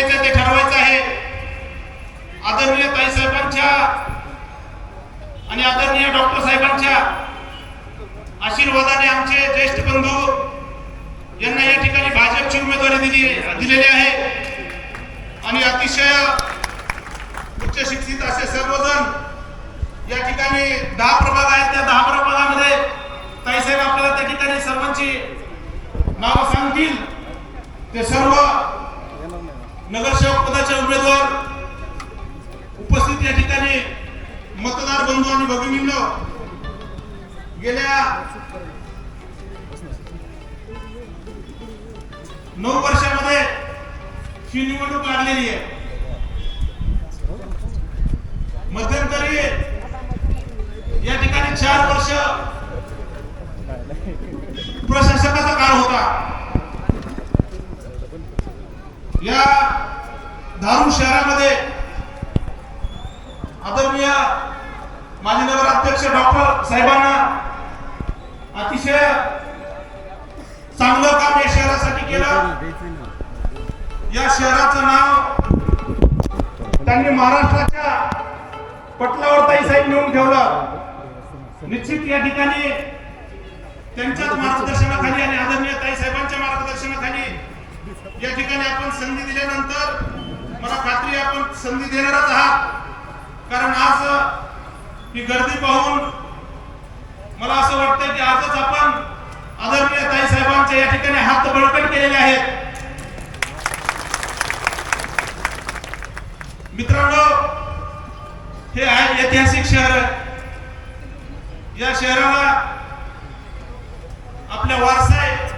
कुणाच्या ते ठरवायचं आहे. आदरणीय ताईसाहेबांच्या आणि आदरणीय डॉक्टर साहेबांच्या आशीर्वादाने आमचे ज्येष्ठ बंधू यांना या ठिकाणी भाजपची उमेदवारी दिली दिलेली आहे. आणि अतिशय उच्च शिक्षित असे सर्वजण या ठिकाणी दहा प्रभाग आहेत. त्या दहा प्रभागामध्ये ताईसाहेब आपल्याला त्या ठिकाणी सर्वांची नावं सांगतील. ते सर्व नगरसेवक उमेदवार उपस्थित या ठिकाणी मतदार बंधू आणि भगिनींनो गेल्या नऊ वर्षामध्ये ही निवडणूक लागलेली आहे. मध्यंतरी या ठिकाणी चार वर्ष प्रशासकाचा काळ होता. या धारूर शहरामध्ये आदरणीय माजी नगराध्यक्ष डॉक्टर साहेबांना अतिशय चांगलं काम या शहरासाठी केलं. या शहराचं नाव त्यांनी महाराष्ट्राच्या पटलावर ताई साहेब नेऊन ठेवलं. निश्चित या ठिकाणी त्यांच्याच मार्गदर्शनाखाली आणि आदरणीय ताई साहेबांच्या मार्गदर्शनाखाली या ठिकाणी आपण संधी दिल्यानंतर मला खात्री आपण संधी देणारच आहात. कारण आज ही गर्दी पाहून मला असं वाटतं की आजच आपण आदरणीय ताई या ठिकाणी हात बळकट केलेले आहेत. मित्रांनो हे आहे ऐतिहासिक शहर. या शहराला आपल्या वारसा आहे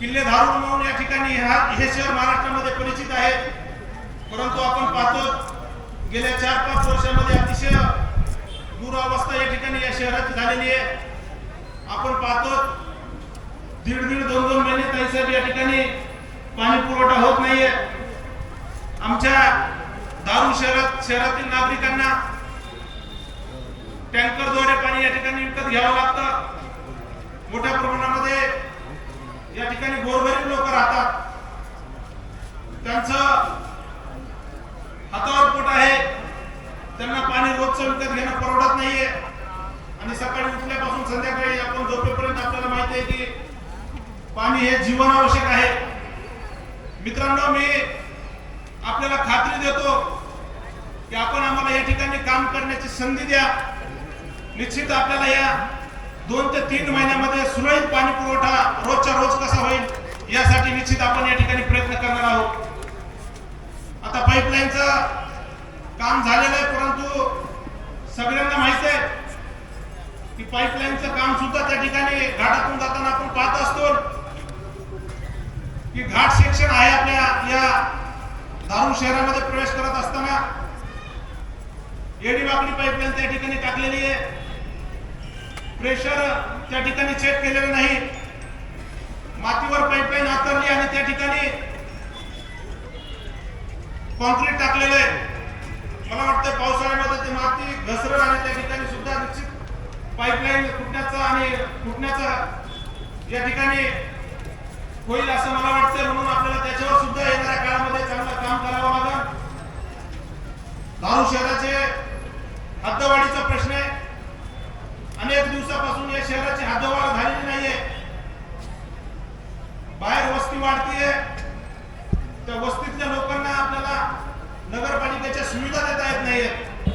किल्ले धारून म्हणून या ठिकाणी हा- हे शहर महाराष्ट्रामध्ये परिचित आहे. परंतु आपण पाहतो गेल्या चार पाच वर्षामध्ये अतिशय दुरावस्था या ठिकाणी या शहरात झालेली आहे. आपण पाहतो दीड दीड दोन दोन महिने ताईसाहेब या ठिकाणी पाणी पुरवठा होत नाहीये. आमच्या दारू शहरात शहरातील नागरिकांना टँकरद्वारे पाणी या ठिकाणी विकत घ्यावं लागतं. मोठ्या प्रमाणामध्ये या ठिकाणी गोरगरीब लोक राहतात. त्यांचं हातावर पोट आहे. त्यांना पाणी रोजचं विकत घेणं परवडत नाहीये. आणि सकाळी उठल्यापासून संध्याकाळी आपण झोपेपर्यंत आपल्याला माहिती आहे की पाणी हे जीवन आवश्यक आहे. मित्रांनो मी आपल्याला खात्री देतो की आपण आम्हाला या ठिकाणी काम करण्याची संधी द्या. निश्चित आपल्याला या दोन ते तीन महिन्यामध्ये सुरळीत पाणी पुरवठा रोजच्या रोज कसा होईल यासाठी निश्चित आपण या ठिकाणी प्रयत्न करणार आहोत. आता पाईपलाईनचं काम झालेलं आहे परंतु सगळ्यांना माहिती आहे की पाईपलाईनचं काम सुद्धा त्या ठिकाणी घाटातून जाताना आपण पाहत असतो की घाट सेक्शन आहे आपल्या या दारू शहरामध्ये प्रवेश करत असताना. एडी बाकडी पाईपलाईन त्या ठिकाणी टाकलेली आहे. प्रेशर त्या ठिकाणी चेक केलेलं नाही. मातीवर पाईपलाईन आतरली आणि त्या ठिकाणी कॉन्क्रीट टाकलेलं आहे. मला वाटतं पावसाळ्यामध्ये ते माती घसरण आणि त्या ठिकाणी सुद्धा निश्चित पाईपलाईन फुटण्याचा आणि फुटण्याचा या ठिकाणी होईल असं मला वाटतं म्हणून आपल्याला त्याच्यावर सुद्धा येणाऱ्या काळामध्ये चांगलं काम करावं लागेल. दारू शहराचे हद्दवाढीचा प्रश्न आहे. अनेक दिवसापासून या शहराची हद्दवाढ झालेली नाहीये. बाहेर वस्ती वाढतीये. त्या वस्तीतल्या लोकांना आपल्याला नगरपालिकेच्या सुविधा देता येत नाहीयेत.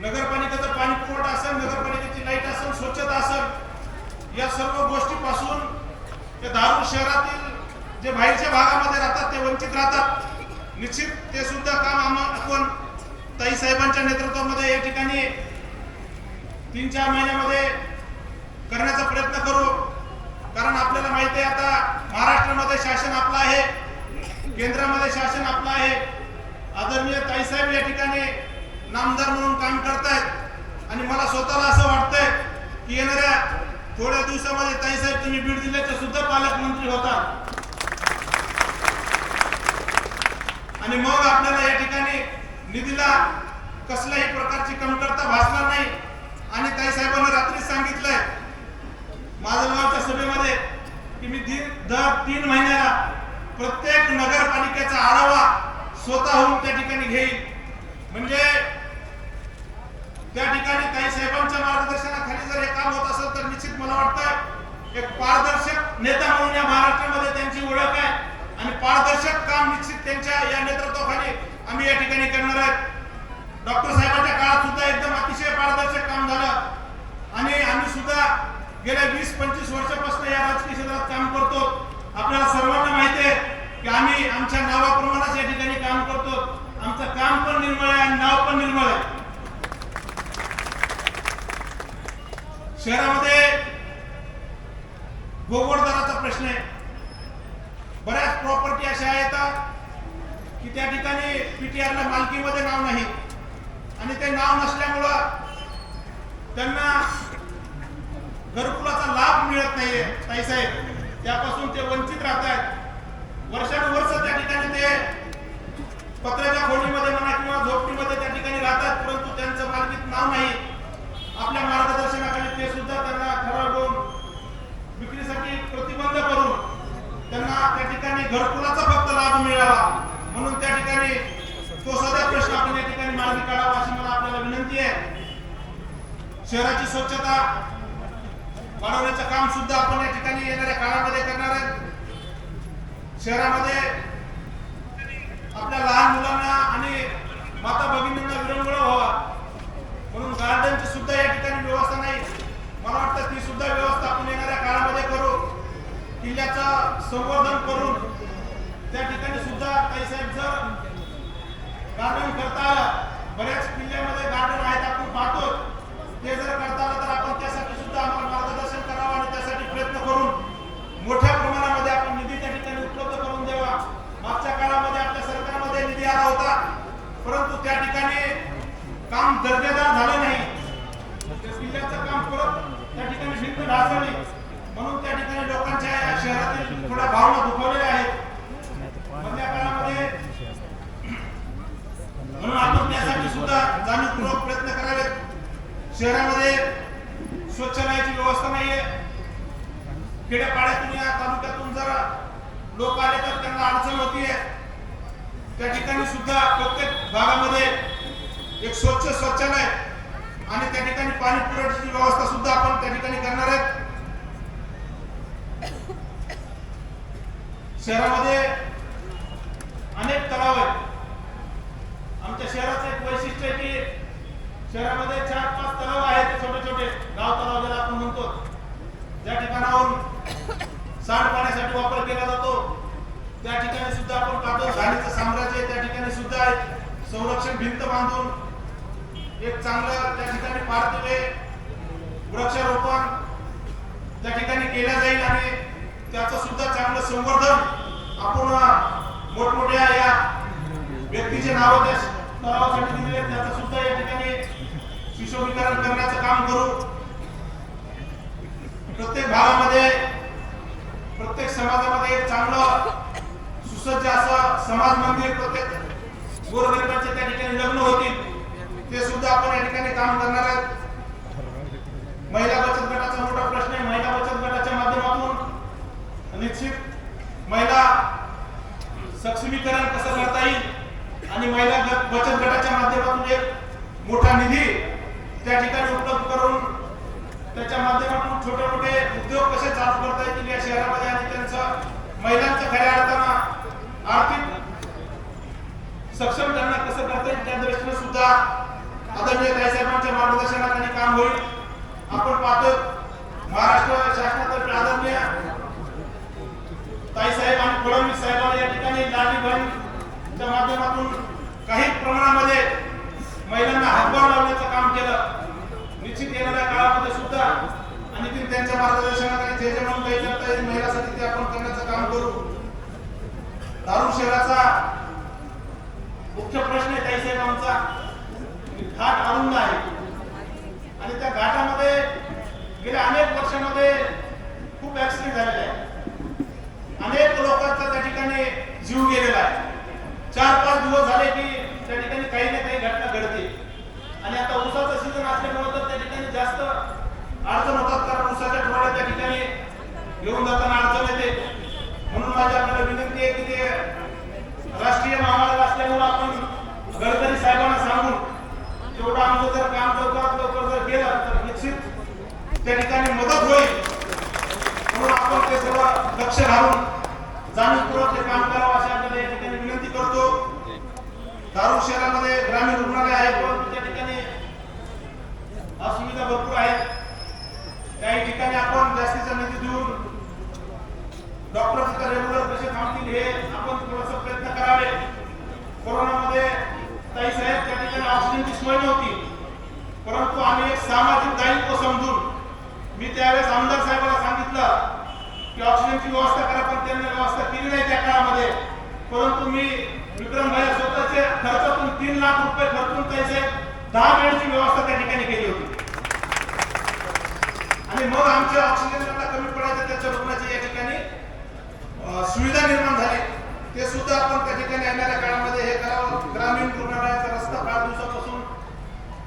नगरपालिकेचं पाणी पुरवठा असेल नगरपालिकेची लाइट असेल स्वच्छता असेल या सर्व गोष्टीपासून ते दारू शहरातील जे बाहेरच्या भागामध्ये राहतात ते वंचित राहतात. निश्चित ते सुद्धा काम आपण ताई साहेबांच्या नेतृत्वामध्ये या ठिकाणी तीन चार महिन्यामध्ये करण्याचा प्रयत्न करू कारण आपल्याला माहिती आहे आता महाराष्ट्रामध्ये शासन आपलं आहे केंद्रामध्ये शासन आपलं आहे आदरणीय ठिकाणी नामदार म्हणून काम करतायत. आणि मला स्वतःला असं वाटतंय की येणाऱ्या थोड्या दिवसामध्ये ताईसाहेब तुम्ही बीड जिल्ह्याचे सुद्धा पालकमंत्री होता आणि मग आपल्याला या ठिकाणी निधीला कसल्याही प्रकारची कमतरता भासणार नाही. आणि ताईसाहेबांना रात्री सांगितलंय माझलगावच्या सभेमध्ये की मी दर तीन महिन्याला प्रत्येक नगरपालिकेचा आढावा स्वतःहून त्या ठिकाणी घेईल म्हणजे त्या ठिकाणी काही साहेबांच्या मार्गदर्शनाखाली जर हे काम होत असेल तर निश्चित मला वाटतं एक पारदर्शक नेता म्हणून या महाराष्ट्रामध्ये त्यांची ओळख आहे. आणि पारदर्शक काम निश्चित त्यांच्या या नेतृत्वाखाली आम्ही या ठिकाणी करणार आहेत. डॉक्टर साहेबांच्या काळात सुद्धा एकदम अतिशय पारदर्शक काम झालं. आणि आम्ही सुद्धा गेल्या वीस पंचवीस वर्षापासून या राजकीय क्षेत्रात काम करतो. आपल्याला सर्वांना माहिती आहे की आम्ही आमच्या नावाप्रमाणेच या ठिकाणी काम करतो आमचं काम पण निर्मळ आहे आणि नाव पण निर्मळ आहे शहरामध्ये गोगोडदाराचा प्रश्न आहे. बऱ्याच प्रॉपर्टी अशा आहेत की त्या ठिकाणी पीटीआरला मालकीमध्ये नाव नाही. आणि ते नाव नसल्यामुळं त्यांना घरकुलाचा लाभ मिळत नाहीये. ताईसाहेब त्यापासून ते वंचित राहत आहेत. वर्षानुवर्ष त्या ठिकाणी ते पत्र्याच्या खोलीमध्ये म्हणा किंवा झोपडीमध्ये त्या ठिकाणी राहतात परंतु त्यांचं मालकीत नाव नाही. आपल्या मार्गदर्शनाखाली ते सुद्धा त्यांना ठरवून विक्रीसाठी प्रतिबंध करून त्यांना त्या ठिकाणी घरकुलाचा फक्त लाभ मिळावा म्हणून त्या ठिकाणी तो सध्या प्रश्न आपण या ठिकाणी मार्गी काढावा अशी मला आपल्याला विनंती आहे. शहराची स्वच्छता वाढवण्याचं काम सुद्धा आपण या ठिकाणी येणाऱ्या काळामध्ये करणार आहे. शहरामध्ये आपल्या लहान मुलांना आणि माता भगिनींना विरंगुळ व्हावा. म्हणून गार्डनची सुद्धा या ठिकाणी व्यवस्था नाही. मला वाटतं ती सुद्धा व्यवस्था आपण येणाऱ्या काळामध्ये करू. किल्ल्याचं संवर्धन करून त्या ठिकाणी सुद्धा काही साहेब जर गार्डन करता आलं. बऱ्याच किल्ल्यामध्ये गार्डन आहेत आपण पाहतो. ते जर करता आलं तर आपण त्यासाठी सुद्धा आम्हाला मार्गदर्शन करावं आणि त्यासाठी प्रयत्न करून मोठ्या प्रमाणामध्ये आपण निधी त्या ठिकाणी उपलब्ध करून द्यावा. मागच्या काळामध्ये आपल्या सरकारमध्ये निधी आला होता. परंतु त्या ठिकाणी काम दर्जेदार झालं नाही. त्या किल्ल्याचं काम परत त्या ठिकाणी भिंत ढासळली. म्हणून त्या ठिकाणी लोकांच्या शहरातील थोड्या भावना दुखवलेल्या आहेत. मधल्या काळामध्ये म्हणून आपण त्यासाठी सुद्धा जाणीवपूर्वक प्रयत्न करावेत. शहरामध्ये स्वच्छ शौचालयाची व्यवस्था नाहीये. खेड्यापाड्यातून या तालुक्यातून जरा लोक आले तर त्यांना अडचण होतीये. त्या ठिकाणी सुद्धा प्रत्येक भागामध्ये एक स्वच्छ शौचालय आणि त्या ठिकाणी पाणी पुरवठ्याची व्यवस्था सुद्धा आपण त्या ठिकाणी करणार आहेत. शहरामध्ये अनेक तलाव आहेत. आमच्या शहराचं एक वैशिष्ट्य आहे की शहरामध्ये चार पाच तलाव आहेत छोटे छोटे गाव तलाव ज्याला आपण म्हणतो. ज्या ठिकाणाहून सांडपाण्यासाठी वापर केला जातो त्या ठिकाणी सुद्धा आपण पाहतो. झाडीचं साम्राज्य त्या ठिकाणी सुद्धा आहे. संरक्षण भिंत बांधून एक चांगलं त्या ठिकाणी पार्थिवे वृक्षारोपण त्या ठिकाणी केल्या जाईल आणि त्याचं सुद्धा चांगलं संवर्धन आपण मोठमोठ्या या व्यक्तीचे नाव त्या स्तरावासाठी दिलेले त्याचं सुद्धा या ठिकाणी सुशोभीकरण करण्याचं काम करू. प्रत्येक भागामध्ये प्रत्येक समाजामध्ये एक चांगलं सुसज्ज असं समाज मंदिर प्रत्येक गोरगरिबांचे त्या ठिकाणी लग्न होतील ते सुद्धा आपण या ठिकाणी काम करणार आहेत. महिला बचत गटाचा मोठा प्रश्न आहे. महिला बचत गटाच्या माध्यमातून निश्चित महिला सक्षमीकरण कसं करता येईल? आणि महिला बचत गटाच्या माध्यमातून एक मोठा निधी त्या ठिकाणी उपलब्ध करून त्याच्या माध्यमातून छोटे मोठे उद्योग कसे चालू करता येतील या शहरामध्ये आणि त्यांचं महिलांचं खऱ्या अर्थानं आर्थिक सक्षम त्यांना कसं करता येईल त्या दृष्टीने सुद्धा आदरणीय साहेबांच्या मार्गदर्शनाखाली काम होईल. आपण पाहतो महाराष्ट्र शासनातर्फे आदरणीय ताईसाहेब आणि फडणवीस साहेबांना या ठिकाणी लाली बहीणच्या माध्यमातून काही प्रमाणामध्ये महिलांना हातभार लावण्याचं काम केलं. निश्चित येणाऱ्या काळामध्ये सुद्धा आणि ती त्यांच्या मार्गदर्शनाखाली जे जे म्हणून काही करता येईल महिलासाठी ते आपण करण्याचं काम करू. दारू शहराचा मुख्य प्रश्न आहे ताईसाहेब आमचा घाट अरुंद आहे. आणि त्या घाटामध्ये गेल्या अनेक वर्षामध्ये खूप ऍक्सिडेंट झालेले आहे. अनेक लोकांचा त्या ठिकाणी जीव गेलेला आहे. चार पाच दिवस झाले की त्या ठिकाणी काही ना काही घटना घडते. आणि आता उसाचा सीझन असल्यामुळे तर त्या ठिकाणी जास्त अडचण होतात कारण उसाच्या ठोळ्या त्या ठिकाणी घेऊन जाताना अडचण येते. म्हणून माझी आपल्याला विनंती आहे की ते राष्ट्रीय महामार्ग असल्यामुळे आपण गडकरी साहेबांना सांगून तेवढं आमचं जर काम लवकरात लवकर जर केलं तर निश्चित त्या ठिकाणी मदत होईल म्हणून आपण ते सर्व लक्ष घालून जाणीवपूर्वक ते काम करावं अशा आपल्याला या ठिकाणी विनंती करतो. दारू शहरामध्ये ग्रामीण रुग्णालय आहे परंतु त्या ठिकाणी असुविधा भरपूर आहेत. काही ठिकाणी आपण जास्तीचा निधी देऊन डॉक्टर तिथं रेग्युलर कसे थांबतील हे आपण थोडासा प्रयत्न करावे. कोरोनामध्ये ताई साहेब त्या ठिकाणी ऑक्सिजनची सोय नव्हती. परंतु आम्ही एक सामाजिक दायित्व समजून मी त्यावेळेस आमदार साहेबांना सांगितलं की ऑक्सिजनची व्यवस्था करा पण त्यांनी व्यवस्था केली नाही त्या काळामध्ये. परंतु मी विक्रम भाई स्वतःचे खर्चातून तीन लाख रुपये खर्चून त्याचे दहा बेडची व्यवस्था त्या ठिकाणी केली होती. आणि मग आमच्या ऑक्सिजन कमी पडायचं त्याच्या रुग्णाची या ठिकाणी सुविधा निर्माण झाली. ते सुद्धा आपण त्या ठिकाणी येणाऱ्या काळामध्ये हे करावं. ग्रामीण रुग्णालयाचा रस्ता फार दिवसापासून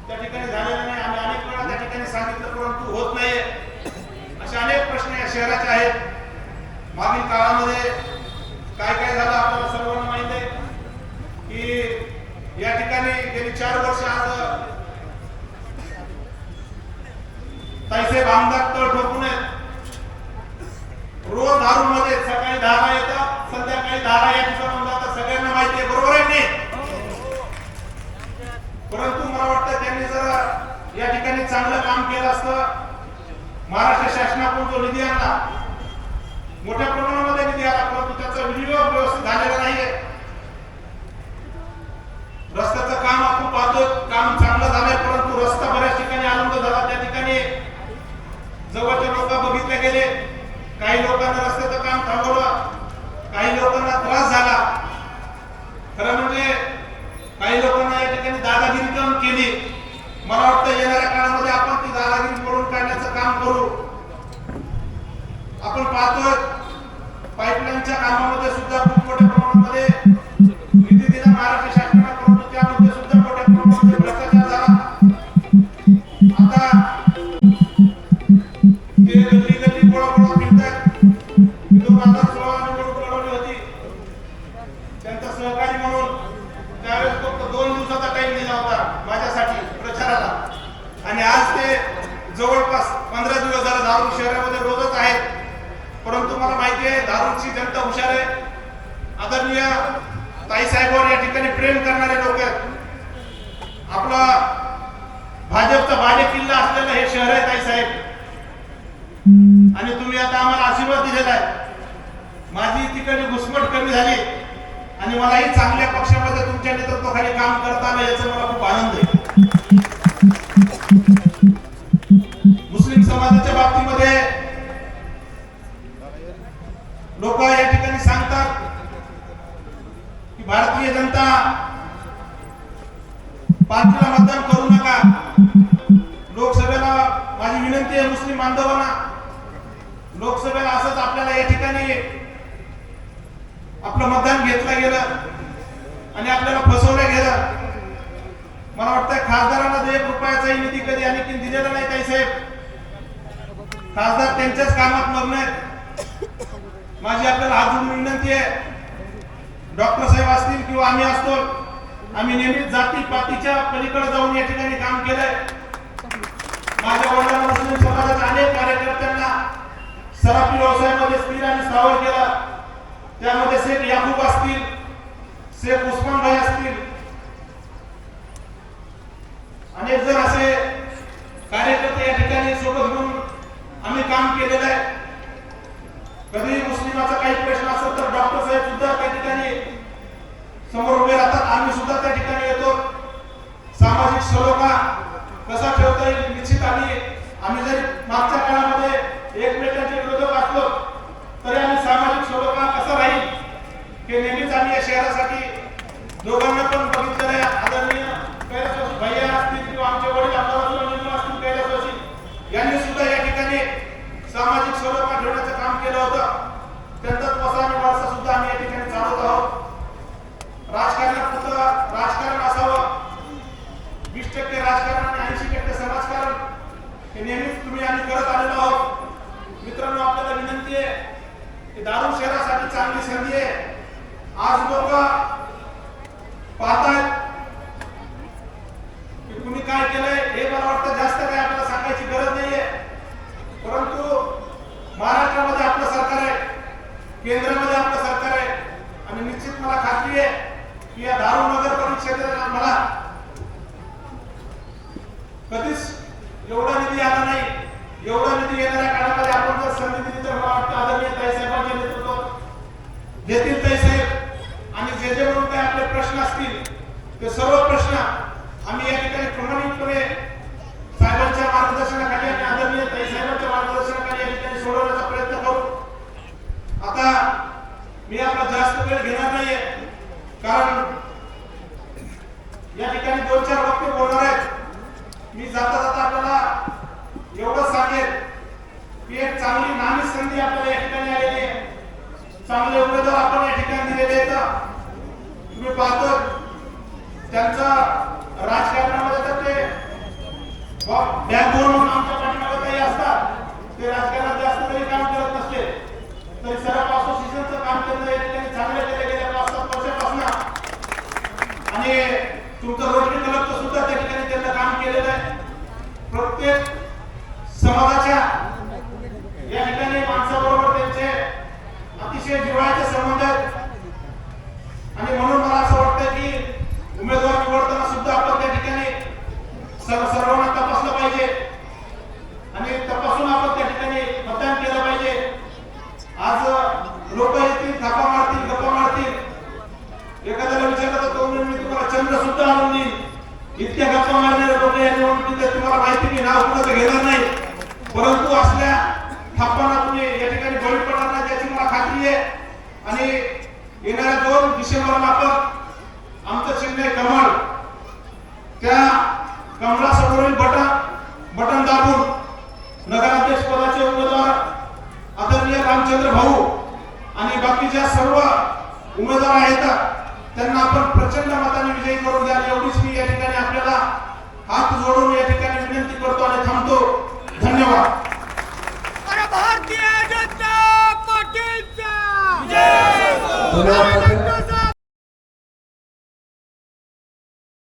त्या ठिकाणी झालेला नाही. आम्ही अनेक वेळा त्या ठिकाणी सांगितलं परंतु होत नाहीये. असे अनेक प्रश्न या शहराचे आहेत. मागील काळामध्ये काय काय झालं आपल्याला सर्वांना माहीत आहे? की या ठिकाणी गेली चार वर्ष आज तैसे आमदार तळ ठोकून रोज दारू मध्ये सकाळी दहाला येतात संध्याकाळी दहाला या ठिकाणी जातात. सगळ्यांना माहिती आहे बरोबर आहे नाही? परंतु मला वाटतं त्यांनी जर या ठिकाणी चांगलं काम केलं असतं महाराष्ट्र शासनाकडून जो निधी आणला मोठ्या प्रमाणामध्ये निधी आला परंतु त्याचा विनियोग व्यवस्थित झालेला नाहीये. रस्त्याचं काम आपण पाहतो काम कमी झाली. आणि मलाही चांगल्या पक्षामध्ये तुमच्या नेतृत्वाखाली काम करता आलं याचा मला खूप आनंद आहे. मुस्लिम समाजाच्या बाबतीमध्ये लोक या ठिकाणी सांगतात की भारतीय जनता पार्टीला मतदान करू नका. लोकसभेला माझी विनंती आहे मुस्लिम बांधवांना. लोकसभेला असंच आपल्याला या ठिकाणी आपलं मतदान घेतलं गेलं आणि आपल्याला फसवलं गेलं. मला वाटतं खासदारांना एक रुपयाचाही निधी कधी आणखी दिलेला नाही काही साहेब. खासदार त्यांच्याच कामात मग्न आहेत. माझी आपल्याला अजून विनंती आहे. डॉक्टर साहेब असतील किंवा आम्ही असतो आम्ही नेहमीच जाती पातीच्या पलीकडे जाऊन या ठिकाणी काम केलंय. माझ्या वडिलांना मुस्लिम समाजाच्या अनेक कार्यकर्त्यांना सराफी व्यवसायामध्ये स्थिर आणि स्थावर केला. त्यामध्ये शेख याकूब असतील शेख उस्मान भाई असतील. अनेक जण असे कार्यकर्ते या ठिकाणी सोबत घेऊन आम्ही काम केलेलं आहे. कधी मुस्लिमाचा काही प्रश्न असेल तर डॉक्टर साहेब सुद्धा त्या ठिकाणी समोर उभे राहतात. आम्ही सुद्धा त्या ठिकाणी येतो. सामाजिक सलोखा कसा ठेवता येईल निश्चित आम्ही आम्ही जरी मागच्या काळामध्ये एकमेकांचे विरोधक असलो तरी आम्ही सामाजिक सलोखा कसा राहील हे नेहमीच आम्ही या शहरासाठी दोघांना पण बघितलेलं आहे. आदरणीय कैलासवासी भैया असतील किंवा आमचे वडील आमदार असतील कैलासवासी यांनी सुद्धा या ठिकाणी सामाजिक स्वरूपात ठेवण्याचं काम केलं होतं त्यांचाच वसा आणि वारसा सुद्धा आम्ही या ठिकाणी चालवत आहोत राजकारणात फक्त राजकारण असावं वीस टक्के राजकारण आणि ऐंशी टक्के समाजकारण हे नेहमीच तुम्ही आम्ही करत आलेलो आहोत मित्रांनो आपल्याला विनंती आहे की दारू शहरासाठी चांगली संधी आहे आज लोक पाहतायत की कुणी काय केलंय हे मला वाटतं जास्त काही आपल्याला सांगायची गरज नाहीये परंतु महाराष्ट्रामध्ये आपलं सरकार आहे केंद्रामध्ये आपलं सरकार आहे. आणि निश्चित मला खात्री आहे की या दारू नगर परिषदेला मला कधीच एवढा निधी आला नाही. एवढा निधी येणाऱ्या काळामध्ये आपण जर संधी दिली तर मला वाटतं आदरणीय ताईसाहेबांच्या नेतृत्व देतील ताईसाहेब आणि जे जे म्हणून काही आपले प्रश्न असतील ते सर्व प्रश्न आम्ही या ठिकाणी प्रमाणितपणे साहेबांच्या मार्गदर्शनाखाली आणि आदरणीय ताईसाहेबांच्या मार्गदर्शनाखाली या ठिकाणी सोडवण्याचा प्रयत्न आता मी आपला जास्त वेळ घेणार नाहीये. कारण या ठिकाणी दोन चार वक्ते बोलणार आहेत. मी जाता जाता आपल्याला एवढं सांगेल की एक चांगली नामी संधी आपल्याला या ठिकाणी आलेली आहे. चांगले उमेदवार आपण या ठिकाणी दिलेले आहेत. तुम्ही पाहतो त्यांचा राजकारणामध्ये तर ते बॅकग्राऊंड म्हणून आमच्या पाठीमागे काही असतात. ते राजकारणात जास्त तरी काम करत तरी सराफ असोसिएशनचं काम त्यांना या ठिकाणी चांगलं केलं गेल्या पाच सात वर्षापासून. आणि तुमचं रोटरी सुद्धा त्या ठिकाणी त्यांना काम केलेलं आहे. प्रत्येक समाजाच्या या ठिकाणी माणसाबरोबर त्यांचे अतिशय जिव्हाळ्याचे संबंध आहेत आणि म्हणून मला असं वाटतं की उमेदवार निवडताना सुद्धा आपण त्या ठिकाणी सर्व सर्वांना तपासलं पाहिजे आणि तपासून आपण त्या ठिकाणी मतदान केलं पाहिजे आज लोक येतील थापा मारतील गप्पा मारतील एखाद्याला विचारलं तर तो म्हणेल, मी तुम्हाला चंद्र सुद्धा आणून देईन इतक्या गप्पा मारणारे लोक या निवडणुकीत आहेत, तुम्हाला माहिती मी नाव कुणाचं घेणार नाही परंतु असल्या थापांना तुम्ही या ठिकाणी बळी पडणार नाही त्याची मला खात्री आहे आणि येणाऱ्या दोन डिसेंबरला आपण आमचं चिन्ह आहे कमळ. त्या कमळासमोरील बटन बटन दाबून नगराध्यक्ष पदाचे उमेदवार आदरणीय रामचंद्र भाऊ आणि बाकीच्या सर्व उमेदवार आहेत त्यांना आपण प्रचंड मताने विजयी करून द्या एवढीच मी या ठिकाणी आपल्याला हात जोडून या ठिकाणी विनंती करतो आणि थांबतो. धन्यवाद. भारतीय जनता पार्टीचा धन्यवाद पाटील.